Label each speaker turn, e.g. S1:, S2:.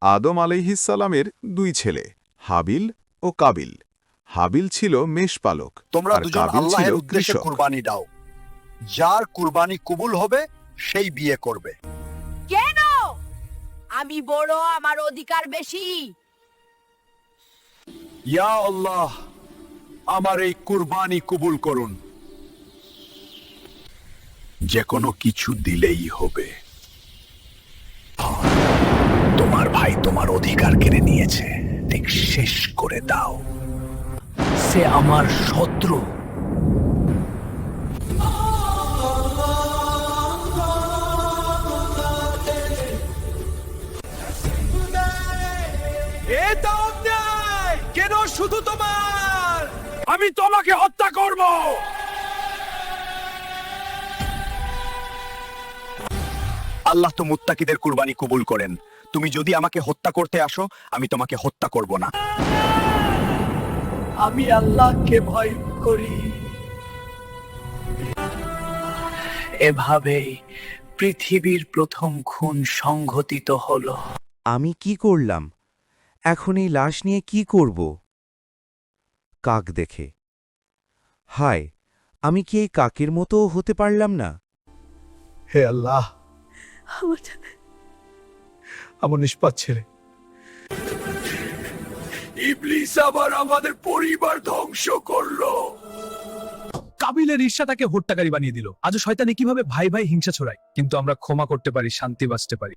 S1: আদম আলাইহিসালামের দুই ছেলে হাবিল ও কাবিল। হাবিল ছিল মেষপালক
S2: তোমরা দুজন আল্লাহের উদ্দেশ্যে কুরবানি দাও। যার কুরবানি কবুল হবে সেই বিয়ে করবে।
S3: কেন? আমি বড় আমার অধিকার বেশি।
S2: ইয়া আল্লাহ আমার এই কুরবানি কবুল করুন। যে কোনো কিছু দিলেই হবে। তোমার অধিকার কেড়ে নিয়েছে। ঠিক শেষ করে দাও। সে আমার শত্রু। কেন শুধু তোমার? আমি তোমাকে হত্যা করব! আল্লাহ তো মুত্তাকিদের কুরবানি কবুল করেন। তুমি যদি আমাকে হত্যা করতে আসো আমি তোমাকে হত্যা করব না। আমি আল্লাহকে ভয় করি। এভাবেই পৃথিবীর প্রথম খুন সংঘটিত হলো।
S4: আমি কি করলাম? এখন এই লাশ নিয়ে কি করব? কাক দেখে। হায় আমি কি এই কাকের মতো হতে পারলাম না?
S5: হে আল্লাহ! আমার নিষ্পাত ছেলে।
S2: ইবলিস আবার আমাদের পরিবার ধ্বংস করল।
S5: কাবিলের ঈর্ষা তাকে হত্যাকারী বানিয়ে দিল। আজ শয়তানি কীভাবে ভাই ভাই হিংসা ছড়ায়? কিন্তু আমরা ক্ষমা করতে পারি শান্তি বাঁচতে পারি।